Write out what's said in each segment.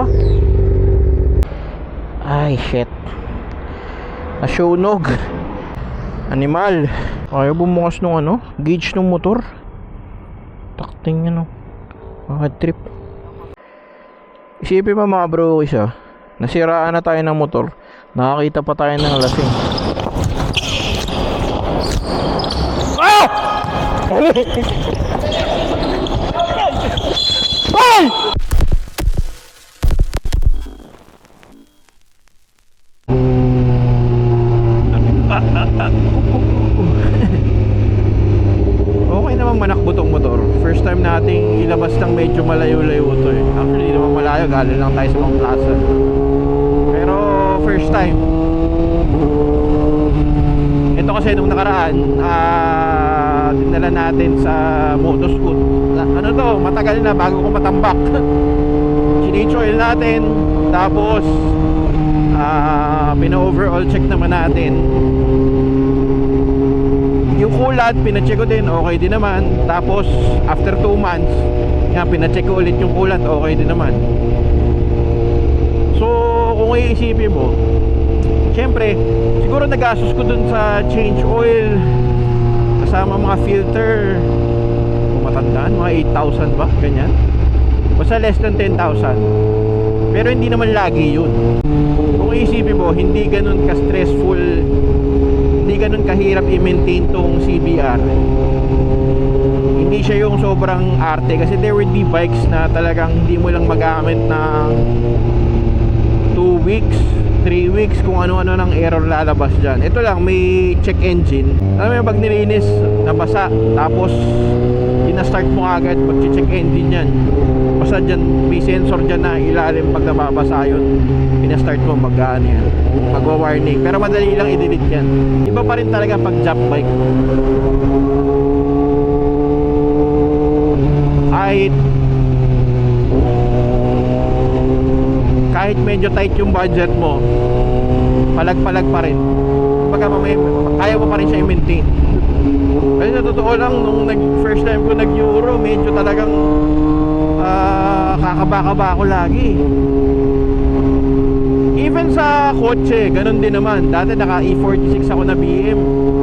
ka. Ay, shit. Nasunog. Animal. Ayaw bumukas nung ano, gauge ng motor. Takting ano. Mga trip. Isipin mo mga bro isa. Nasiraan na tayo ng motor. Nakakita pa tayo ng lasing. Ah! Ay! Kasi nung nakaraan, ah, dinala natin sa motoscoot. Ano to, matagal na bago ko matambak. Chinage natin. Tapos, ah, pina-overall check naman natin yung kulat, pinacheck ko din, okay din naman. Tapos, after 2 months, yan, pinacheck ko ulit yung kulat, okay din naman. So, kung iisipin mo, syempre, siguro nagastos ko dun sa change oil, kasama mga filter, matandaan, mga 8,000 ba, ganyan. Basta less than 10,000. Pero hindi naman lagi yun. Kung iisipin mo, hindi ganun ka-stressful hindi ganun kahirap i-maintain tong CBR hindi siya yung sobrang arte kasi there would be bikes na talagang hindi mo lang magamit ng 2 weeks 3 weeks kung ano-ano ng error lalabas dyan. Ito lang may check engine. Alam mo yung pag nilinis nabasa tapos ina-start mo agad pag check engine yan. Basta dyan may sensor dyan na ilalim pag nababasa yun. Ina-start mo mag ano yan magwa-warning pero madali lang i-delete yan. Iba pa rin talaga pag jump bike. Kahit kahit medyo tight yung budget mo palag-palag pa rin. Pagka mamaya kaya mo pa rin siya i-maintain. Kasi sa totoo lang nung nag, first time ko nag Euro medyo talagang ah, kakaba-kaba ako lagi. Even sa kotse ganun din naman. Dati naka E46 ako na BM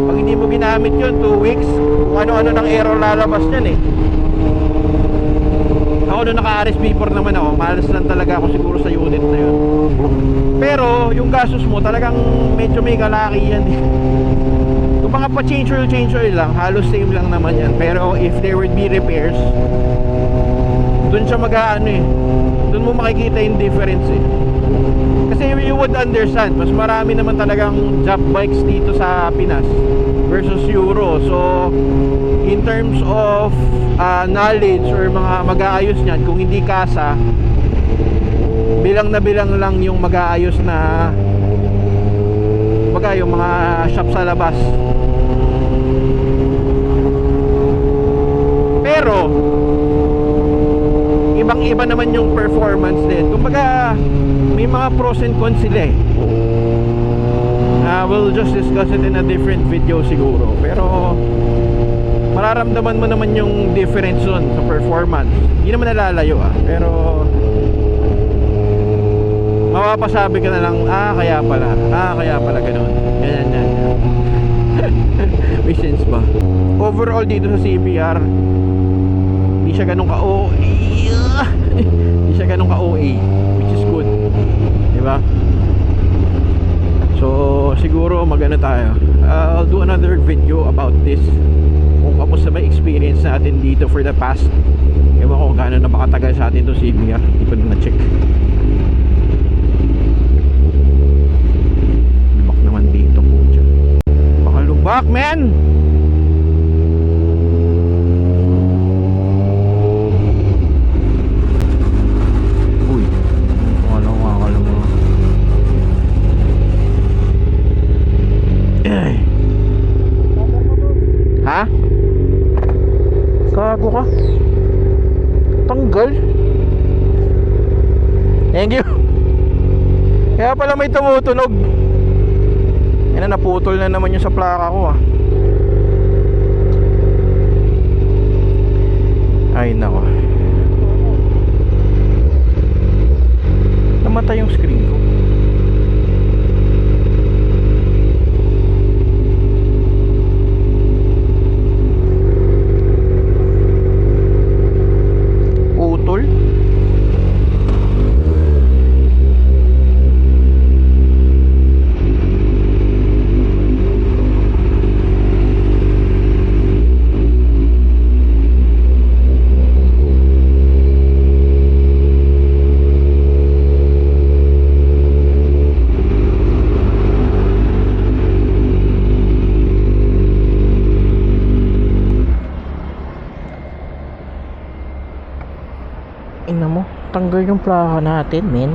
pag hindi mo ginamit yun 2 weeks ano-ano ng error lalabas yan eh ako nung naka-RSB4 naman ako, malas lang talaga ako siguro sa unit na yun. Pero, yung gastos mo, talagang medyo may kalaki yan eh. Kung mga pa-change oil, change oil lang, halos same lang naman yan. Pero, if there would be repairs, dun siya mag-ano eh. Dun mo makikita yung difference eh. Kasi you would understand, mas marami naman talagang job bikes dito sa Pinas versus Euro. So, in terms of uh, knowledge or mga mag-aayos niyan, kung hindi kasa, bilang na bilang lang yung mag-aayos na baga yung mga shop sa labas. Pero, ibang iba naman yung performance din. Kumbaga, may mga pros and cons sila eh. Uh, we'll just discuss it in a different video siguro. Pero, mararamdaman mo naman yung difference dun sa performance. Hindi naman nalalayo ah. Pero, mapapasabi ka na lang, ah, kaya pala. Ah, kaya pala ganun. Ganyan, yan, yan. May sense ba? Overall dito sa CBR, hindi siya ganun ka OA. hindi siya ganun ka OA, which is good. Di ba? So, siguro magano tayo. I'll do another video about this. Kung kamusta ba experience natin dito for the past Ewan ko gaano na makatagal sa atin to CBR. Hindi ko na na-check. Lubak naman dito po dyan. Baka lubak, man! Uy, wala ko akala mo. Ay. Ha? Gago ka? Tanggal? Thank you. Kaya pala may tumutunog. Yan na, naputol na naman yung sa plaka ko ah. Ay nako. namatay yung screen ko? Utol? Ina mo, tanggal yung plaka natin, men.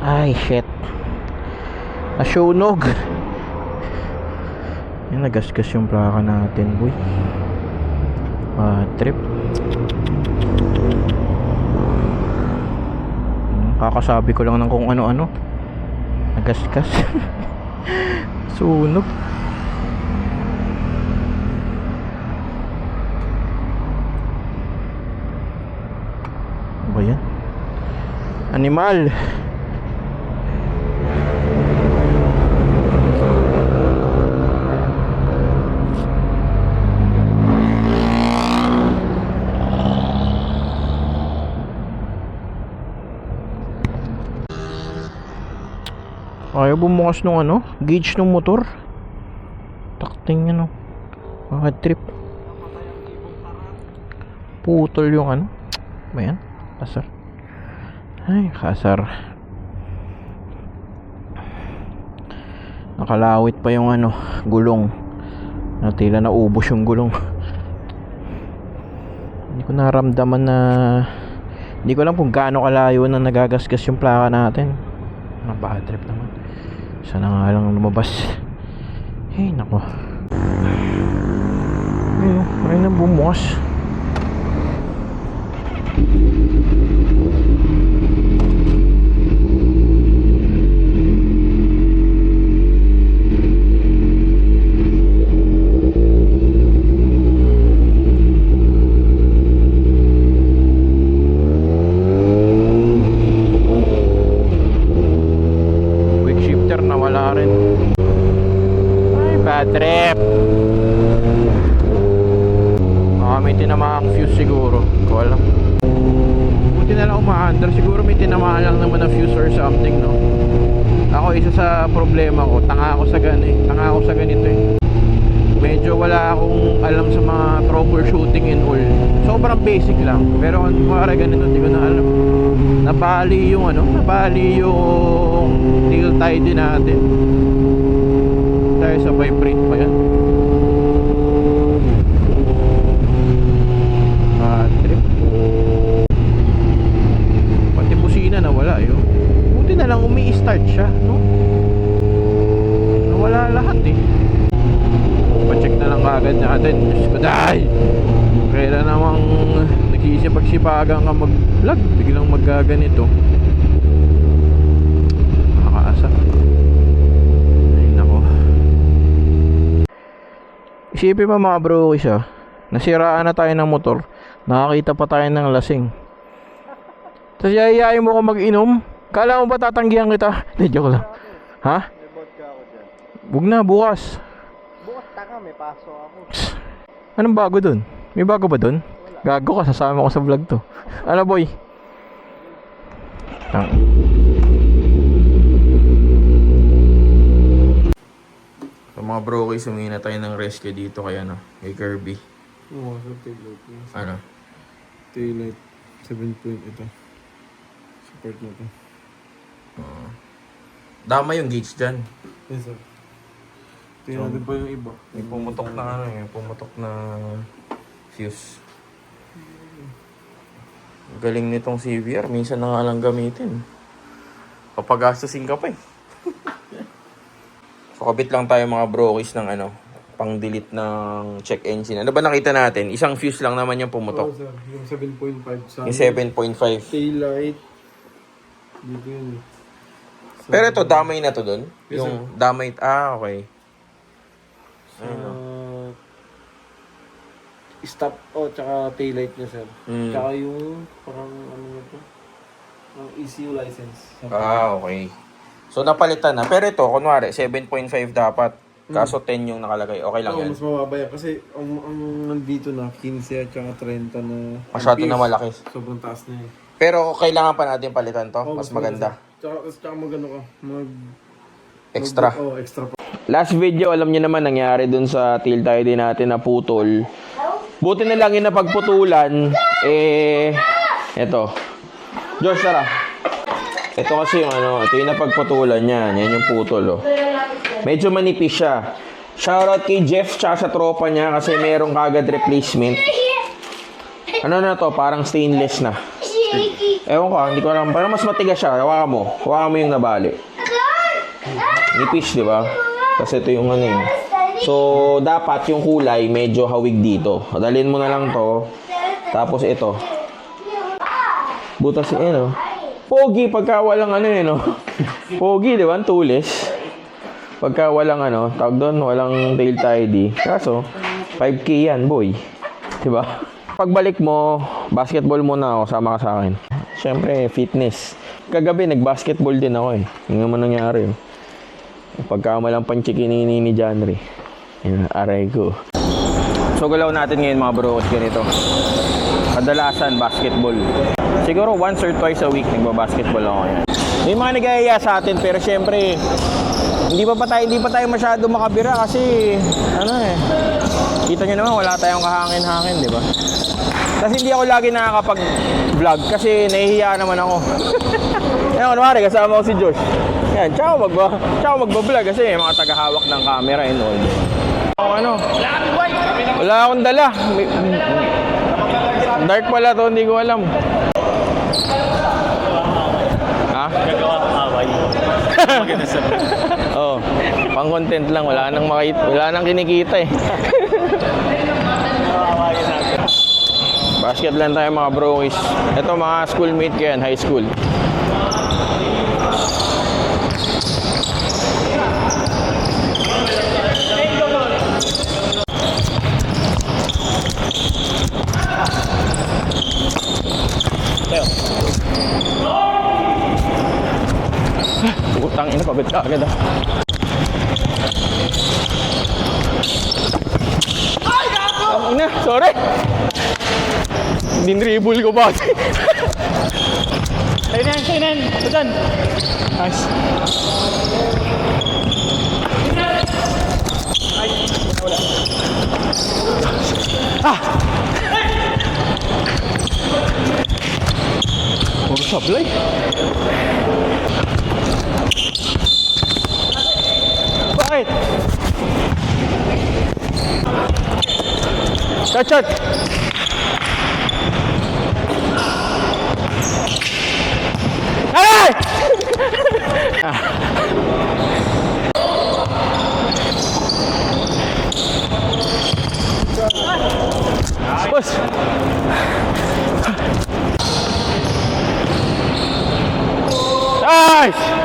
Ay, shit. Nasunog. Yan, nagasgas yung plaka natin, boy. Ah, trip. Kakasabi ko lang ng kung ano-ano. Nagasgas. Sunog. Ano ba yan? Animal. Ayaw bumukas nung ano, gauge ng motor. Takting ano. Mga trip. Putol yung ano. Ba yan? Kasar. Ay, kasar. Nakalawit pa yung ano, gulong. Na tila naubos yung gulong. Hindi ko naramdaman na hindi ko alam kung gaano kalayo na nagagasgas yung plaka natin. Mga bad trip naman. Sana nga lang lumabas. Hey, nako. Ayun, ayun na bumukas. Quick shifter na wala rin. Ay, bad trip. Baka may tinamaang fuse siguro. Hindi ko alam. Buti na lang umaandar. Siguro may tinamaan lang naman na fuse or something, no? Ako, isa sa problema ko, tanga ako sa gan eh. Tanga ako sa ganito eh. Medyo wala akong alam sa mga troubleshooting and all. Sobrang basic lang. Pero kung kumara ganito, hindi ko na alam. Nabali yung ano, nabali yung tail tidy natin. Dahil sa vibrate pa yan. Ah, trip. Pati busina nawala yun. Buti na lang umi-start siya, no? Nawala lahat eh. Pa-check na lang agad natin. Diyos ko, dahi! Kaya namang nagsisipag-sipagan ka mag-vlog, biglang magaganito. Nakakaasa. Ay, nako. Isipin pa mga bro isa, nasiraan na tayo ng motor, nakakita pa tayo ng lasing. Tapos yayayain mo ko mag-inom, kala mo ba tatanggihan kita? Hindi, joke lang. Ha? Huwag na, bukas. Bukas tanga, may paso ako. Anong bago dun? May bago ba dun? Gago ka, sasama ko sa vlog to. Ano boy? Tang. So mga bro, okay, sumingin na tayo ng rescue dito kay ano, kay Kirby. Oo, sa taillight niya. Ano? Taillight, 7 point ito. Support na ito. Dama yung gauge dyan. Yes, sir. Tingnan natin pa yung iba. May pumutok na ano eh, pumutok na fuse. Galing nitong CVR, minsan na nga lang gamitin. Papagastusin ka pa eh. so kabit lang tayo mga brokies ng ano, pang delete ng check engine. Ano ba nakita natin? Isang fuse lang naman yung Oo, pumutok. sir. Yung 7.5 sa Yung 7.5. Taillight. Dito yun. Sa- Pero ito, damay na to dun? Yes, yung damay, ah, okay. Sa... Stop, oh, tsaka taillight niya, sir. Mm. Tsaka yung, parang ano na to? Ang ECU license. Ah, okay. So, napalitan na. Pero ito, kunwari, 7.5 dapat. Kaso 10 yung nakalagay. Okay lang Oo, yan. mas mababa yan. Kasi ang, ang nandito na, 15 at saka 30 na... Masyado na malaki. Sobrang taas na yun. Pero kailangan pa natin palitan to. Oo, Mas maganda. Tsaka, tsaka mag ano ka, mag... Extra. Mag, oh, extra pa. Last video, alam niyo naman, nangyari dun sa tail tayo din natin na putol. Buti na lang yung napagputulan, eh, eto. Josh, tara. Ito kasi yung ano, ito yung napagputulan niya. Yan yung putol, oh. Medyo manipis siya. Shoutout kay Jeff tsaka sa tropa niya kasi merong kagad replacement. Ano na to? Parang stainless na. Ewan ko, ah, hindi ko alam. Parang mas matigas siya. Hawakan mo. Hawakan mo yung nabali. Nipis, di ba? Kasi ito yung ano eh. So, dapat yung kulay medyo hawig dito. Dalhin mo na lang to. Tapos ito. Butas eh, no? Pogi pagka walang ano eh, no? Pogi, di ba? Tulis. Pagka walang ano, tawag doon, walang tail tidy. Kaso, 5K yan, boy. Di ba? Pagbalik mo, basketball muna ako, sama ka sa akin. Siyempre, fitness. Kagabi, nag-basketball din ako eh. Yung naman nangyari. Pagkamalang panchikinini ni Janry. Yan, aray ko. So, galaw natin ngayon mga bro, ganito. Kadalasan, basketball. Siguro once or twice a week nagba-basketball ako yan. May mga nagayaya sa atin pero syempre hindi pa, pa tayo hindi pa tayo masyado makabira kasi ano eh. Kita nyo naman wala tayong kahangin-hangin, di ba? Kasi hindi ako lagi nakakapag-vlog kasi nahihiya naman ako. Yan, kunwari, kasama ko si Josh. Yan, tsaka magba, tsaka magba-vlog kasi may mga tagahawak ng camera and all. Ako ano, wala akong dala. May- Dark pala to, hindi ko alam. Ha? Gagawa ko away. Maganda sa Oo. Pang content lang, wala nang makita, wala nang kinikita eh. Basket lang tayo mga bros. Ito mga schoolmate ko yan, high school. Utang ina, pabit ka agad ah. Ang ina, sorry. Dinribble ko ba? Na yan. Sudan. Nice. Boss! Nice!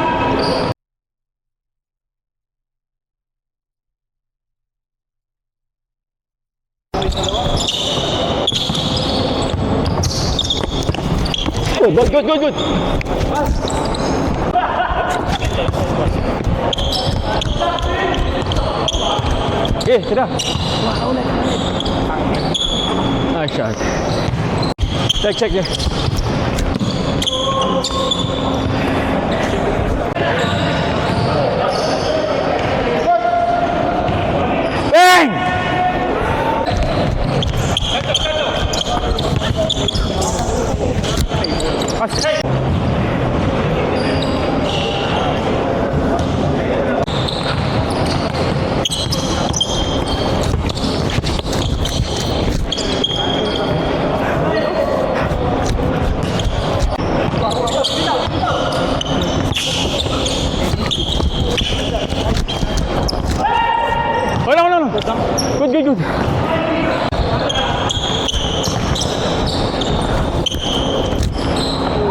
Good, good, good, good, good. Eh, tira. Nice shot. Check, check, check. Bang! Pas. Wala, wala, wala. Good, good, good.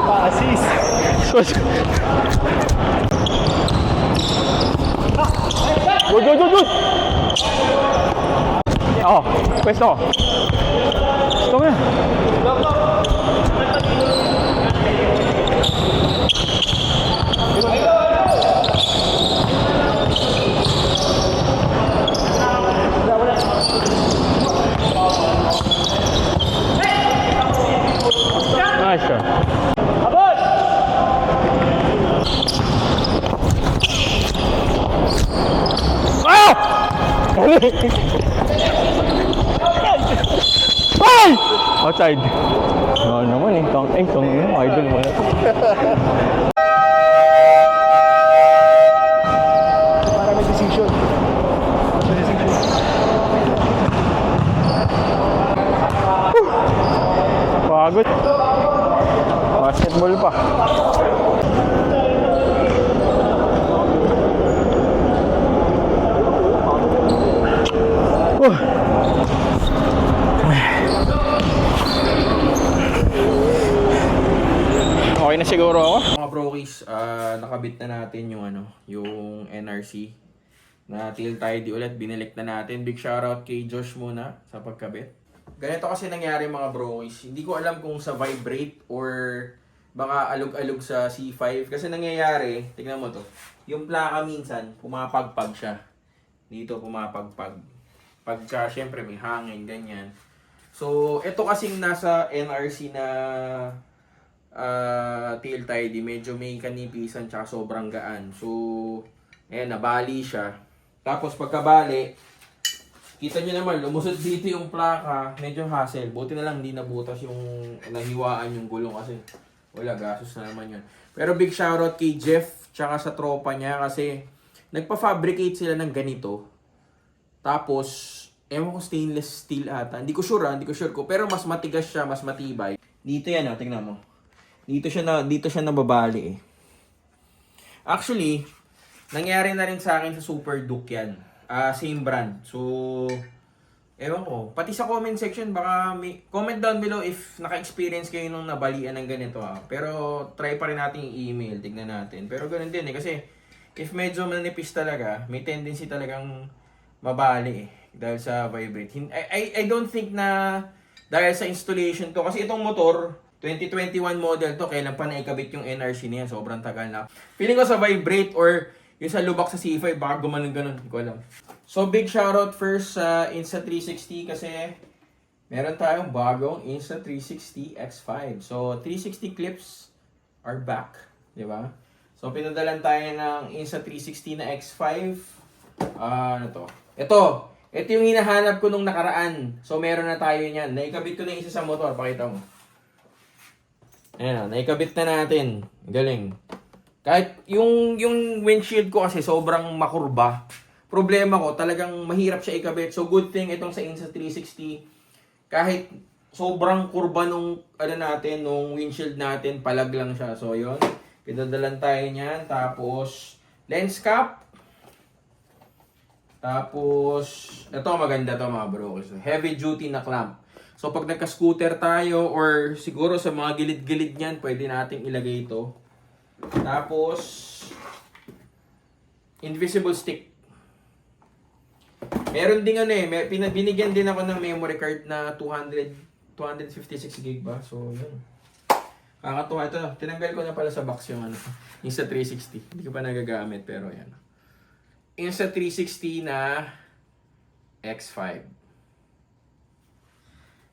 Pa-assist. Good. Good, good, good. Oh, questo. Sto bene. Ay! Outside. Oo naman eh. Tong, eh, tong, yung idol mo na. Para may decision. Pagod. Basketball pa. Okay na siguro ako. Mga brokies, ah, nakabit na natin yung ano, yung NRC na till tidy ulit, binalik na natin. Big shoutout kay Josh muna sa pagkabit. Ganito kasi nangyari mga brokies. Hindi ko alam kung sa vibrate or baka alog-alog sa C5. Kasi nangyayari, tignan mo to, yung plaka minsan, pumapagpag siya. Dito pumapagpag. Pagka, syempre may hangin, ganyan. So, ito kasing nasa NRC na uh, tail tidy, medyo may kanipisan tsaka sobrang gaan. So, ayan, nabali siya. Tapos pagkabali, kita nyo naman, lumusot dito yung plaka, medyo hassle. Buti na lang hindi nabutas yung nahiwaan yung gulong kasi wala, gasos na naman yun. Pero big shoutout kay Jeff tsaka sa tropa niya kasi nagpa-fabricate sila ng ganito. Tapos, ewan ko stainless steel ata. Hindi ko sure ah, hindi ko sure ko. Pero mas matigas siya, mas matibay. Dito yan ah, tingnan mo. Dito siya na dito siya nababali eh. Actually, nangyari na rin sa akin sa Super Duke yan. Ah, same brand. So, ewan ko. Pati sa comment section, baka may, comment down below if naka-experience kayo nung nabalian ng ganito ah. Pero, try pa rin natin i-email. Tignan natin. Pero ganun din eh. Kasi, if medyo manipis talaga, may tendency talagang mabali eh. Dahil sa vibrate. I, I, I don't think na dahil sa installation to. Kasi itong motor, 2021 model to, kailan pa naikabit yung NRC niya. Sobrang tagal na. Feeling ko sa vibrate or yung sa lubak sa C5, baka gumanon ganun. Hindi ko alam. So, big shoutout first sa Insta360 kasi meron tayong bagong Insta360 X5. So, 360 clips are back. Di ba? So, pinadalan tayo ng Insta360 na X5. Ah, ano to? Ito! Ito yung hinahanap ko nung nakaraan. So, meron na tayo niyan. Naikabit ko na isa sa motor. Pakita mo. Ayan, o, naikabit na natin. Galing. Kahit yung, yung windshield ko kasi sobrang makurba. Problema ko, talagang mahirap siya ikabit. So, good thing itong sa Insta360. Kahit sobrang kurba nung, ano natin, nung windshield natin, palag lang siya. So, yon Pinadalan tayo niyan. Tapos, lens cap. Tapos, ito maganda to mga bro. Heavy duty na clamp. So, pag nagka-scooter tayo or siguro sa mga gilid-gilid niyan, pwede nating ilagay ito. Tapos, invisible stick. Meron din ano eh, may, binigyan din ako ng memory card na 200, 256 gig ba? So, yun. Kakatuwa ito. Tinanggal ko na pala sa box yung ano, yung sa 360. Hindi ko pa nagagamit pero yan. Sa 360 na X5.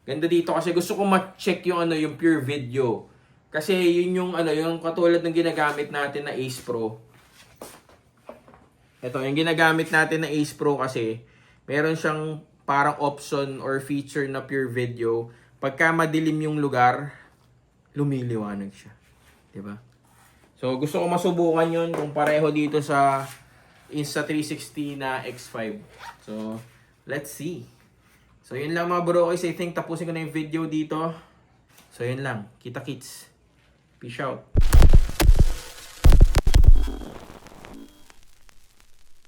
Ganda dito kasi gusto ko ma-check yung ano, yung pure video. Kasi yun yung ano, yung katulad ng ginagamit natin na Ace Pro. Ito, yung ginagamit natin na Ace Pro kasi, meron siyang parang option or feature na pure video. Pagka madilim yung lugar, lumiliwanag siya. 'Di ba? So, gusto ko masubukan yun kung pareho dito sa Insta360 na X5. So, let's see. So, yun lang mga bro. I think tapusin ko na yung video dito. So, yun lang. Kita kits. Peace out.